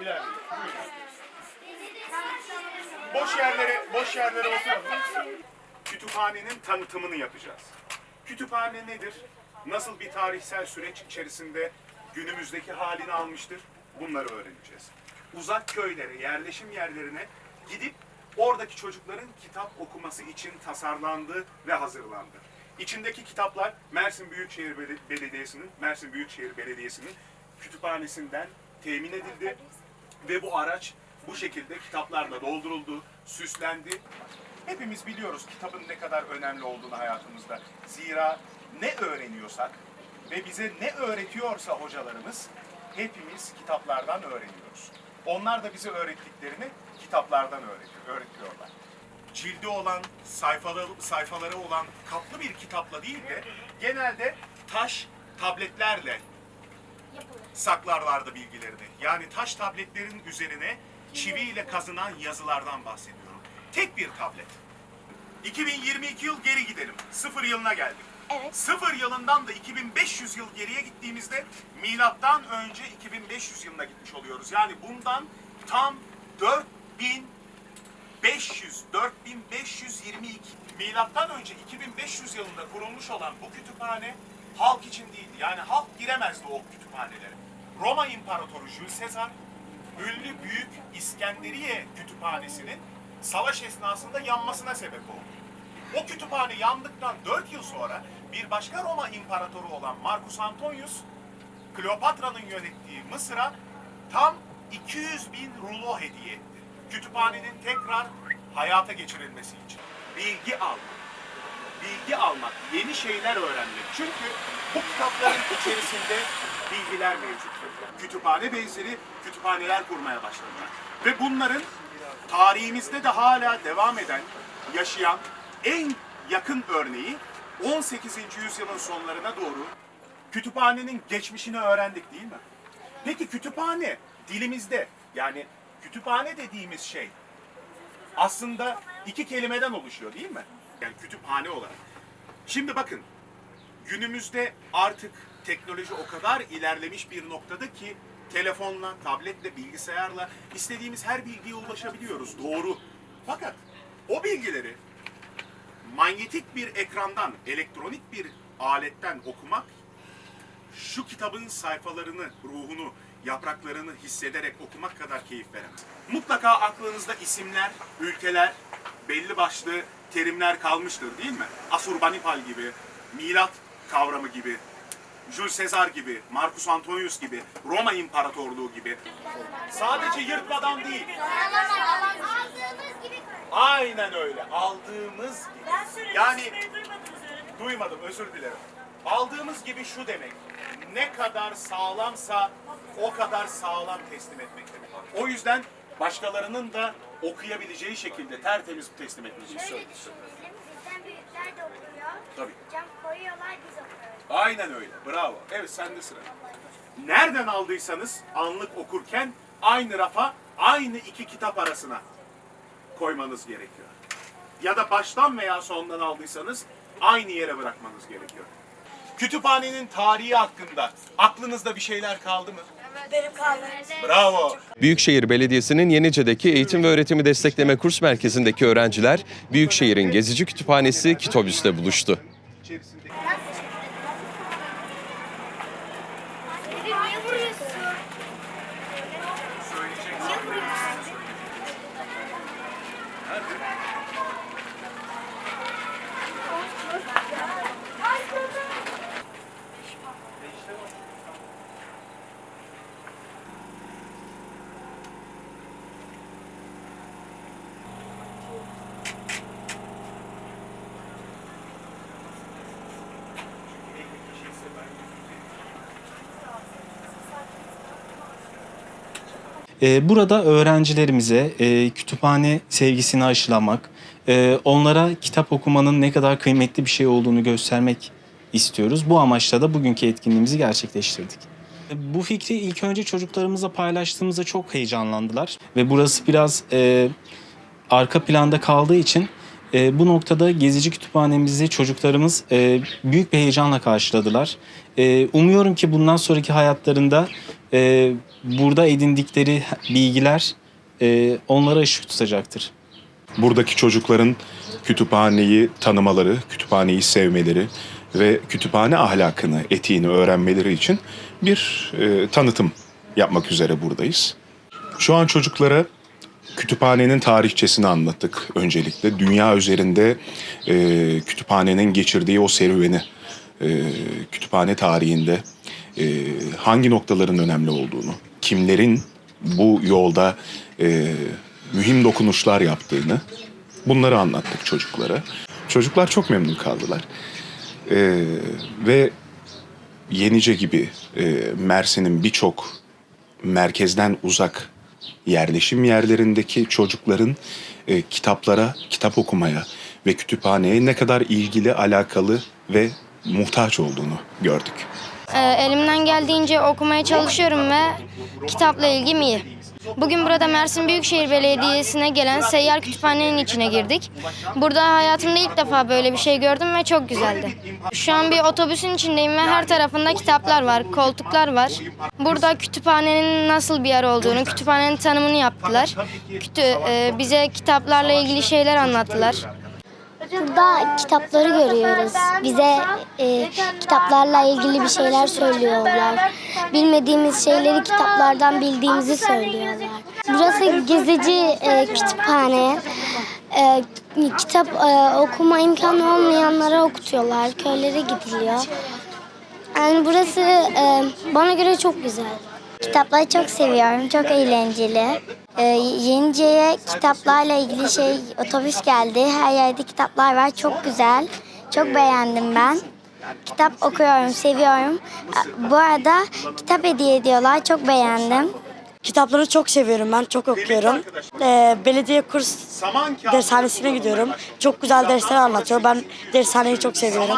İlerleyin. Boş yerlere, boş yerlere oturalım. Kütüphanenin tanıtımını yapacağız. Kütüphane nedir? Nasıl bir tarihsel süreç içerisinde günümüzdeki halini almıştır? Bunları öğreneceğiz. Uzak köylere, yerleşim yerlerine gidip oradaki çocukların kitap okuması için tasarlandı ve hazırlandı. İçindeki kitaplar Mersin Büyükşehir Bel- Belediyesi'nin, Mersin Büyükşehir Belediyesi'nin kütüphanesinden temin edildi ve bu araç bu şekilde kitaplarla dolduruldu, süslendi. Hepimiz biliyoruz kitabın ne kadar önemli olduğunu hayatımızda. Zira ne öğreniyorsak ve bize ne öğretiyorsa hocalarımız hepimiz kitaplardan öğreniyoruz. Onlar da bize öğrettiklerini kitaplardan öğretiyor, öğretiyorlar. Cildi olan, sayfaları, sayfaları olan kaplı bir kitapla değil de genelde taş tabletlerle saklarlardı bilgilerini. Yani taş tabletlerin üzerine çiviyle kazınan yazılardan bahsediyorum. Tek bir tablet. 2022 yıl geri gidelim. Sıfır yılına geldik. Evet. Sıfır yılından da 2500 yıl geriye gittiğimizde milattan önce 2500 yılına gitmiş oluyoruz. Yani bundan tam 4500, 4522 milattan önce 2500 yılında kurulmuş olan bu kütüphane halk için değildi. Yani halk giremezdi o kütüphanelere. Roma İmparatoru Jules Caesar ünlü Büyük İskenderiye Kütüphanesi'nin savaş esnasında yanmasına sebep oldu. O kütüphane yandıktan 4 yıl sonra bir başka Roma imparatoru olan Marcus Antonius, Kleopatra'nın yönettiği Mısır'a tam 200 bin rulo hediye etti. Kütüphanenin tekrar hayata geçirilmesi için. Bilgi almak, bilgi almak, yeni şeyler öğrenmek. Çünkü bu kitapların içerisinde bilgiler mevcut. Kütüphane benzeri kütüphaneler kurmaya başladılar. Ve bunların tarihimizde de hala devam eden, yaşayan en yakın örneği 18. yüzyılın sonlarına doğru kütüphanenin geçmişini öğrendik değil mi? Peki kütüphane dilimizde yani kütüphane dediğimiz şey aslında iki kelimeden oluşuyor değil mi? Yani kütüphane olarak. Şimdi bakın günümüzde artık teknoloji o kadar ilerlemiş bir noktada ki telefonla, tabletle, bilgisayarla istediğimiz her bilgiye ulaşabiliyoruz. Doğru. Fakat o bilgileri manyetik bir ekrandan, elektronik bir aletten okumak şu kitabın sayfalarını, ruhunu, yapraklarını hissederek okumak kadar keyif veremez. Mutlaka aklınızda isimler, ülkeler, belli başlı terimler kalmıştır değil mi? Asurbanipal gibi, milat kavramı gibi, Jules Caesar gibi, Marcus Antonius gibi, Roma İmparatorluğu gibi. Sadece yırtmadan değil, aynen öyle, aldığımız gibi. Yani öğretmenim. Duymadım, özür dilerim. Aldığımız gibi şu demek. Ne kadar sağlamsa o kadar sağlam teslim etmek demek. O yüzden başkalarının da okuyabileceği şekilde tertemiz teslim etmemizi şöyle düşünelim. Bizden büyükler de okuyor. Tabii. Cam koyuyorlar biz okuyoruz. Aynen öyle. Bravo. Evet sende sıra. Nereden aldıysanız anlık okurken aynı rafa aynı iki kitap arasına koymanız gerekiyor. Ya da baştan veya sondan aldıysanız aynı yere bırakmanız gerekiyor. Kütüphanenin tarihi hakkında aklınızda bir şeyler kaldı mı? Benim. Bravo. Büyükşehir Belediyesi'nin Yenice'deki Eğitim ve Öğretimi Destekleme Kurs Merkezi'ndeki öğrenciler Büyükşehir'in Gezici Kütüphanesi Kitobüs'te buluştu. İçerisinde Evi Ee, Burada öğrencilerimize e, kütüphane sevgisini aşılamak, e, onlara kitap okumanın ne kadar kıymetli bir şey olduğunu göstermek istiyoruz. Bu amaçla da bugünkü etkinliğimizi gerçekleştirdik. Bu fikri ilk önce çocuklarımızla paylaştığımızda çok heyecanlandılar ve burası biraz e, arka planda kaldığı için E, bu noktada gezici kütüphanemizi çocuklarımız e, büyük bir heyecanla karşıladılar. E, umuyorum ki bundan sonraki hayatlarında e, burada edindikleri bilgiler e, onlara ışık tutacaktır. buradaki çocukların kütüphaneyi tanımaları, kütüphaneyi sevmeleri ve kütüphane ahlakını, etiğini öğrenmeleri için bir e, tanıtım yapmak üzere buradayız. Şu an çocuklara kütüphanenin tarihçesini anlattık öncelikle. Dünya üzerinde e, kütüphanenin geçirdiği o serüveni, e, kütüphane tarihinde e, hangi noktaların önemli olduğunu, kimlerin bu yolda e, mühim dokunuşlar yaptığını bunları anlattık çocuklara. Çocuklar çok memnun kaldılar. E, ve Yenice gibi e, Mersin'in birçok merkezden uzak yerleşim yerlerindeki çocukların e, kitaplara, kitap okumaya ve kütüphaneye ne kadar ilgili, alakalı ve muhtaç olduğunu gördük. Ee, elimden geldiğince okumaya çalışıyorum ve kitapla ilgim iyi. Bugün burada Mersin Büyükşehir Belediyesi'ne gelen seyyar kütüphanenin içine girdik. Burada hayatımda ilk defa böyle bir şey gördüm ve çok güzeldi. Şu an bir otobüsün içindeyim ve her tarafında kitaplar var, koltuklar var. Burada kütüphanenin nasıl bir yer olduğunu, kütüphanenin tanımını yaptılar. Kütü, e, bize kitaplarla ilgili şeyler anlattılar. Burada kitapları görüyoruz. Bize e, kitaplarla ilgili bir şeyler söylüyorlar. Bilmediğimiz şeyleri kitaplardan bildiğimizi söylüyorlar. Burası gezici e, kütüphane. E, kitap e, okuma imkanı olmayanlara okutuyorlar. Köylere gidiliyor. Yani burası e, bana göre çok güzel. Kitapları çok seviyorum. Çok eğlenceli. Ee, Yenice'ye kitaplarla ilgili şey otobüs geldi. Her yerde kitaplar var. Çok güzel. Çok beğendim ben. Kitap okuyorum, seviyorum. Bu arada kitap hediye ediyorlar. Çok beğendim. Kitapları çok seviyorum ben, çok okuyorum. Ee, belediye kurs dershanesine gidiyorum. Çok güzel dersler anlatıyor. Ben dershaneyi çok seviyorum.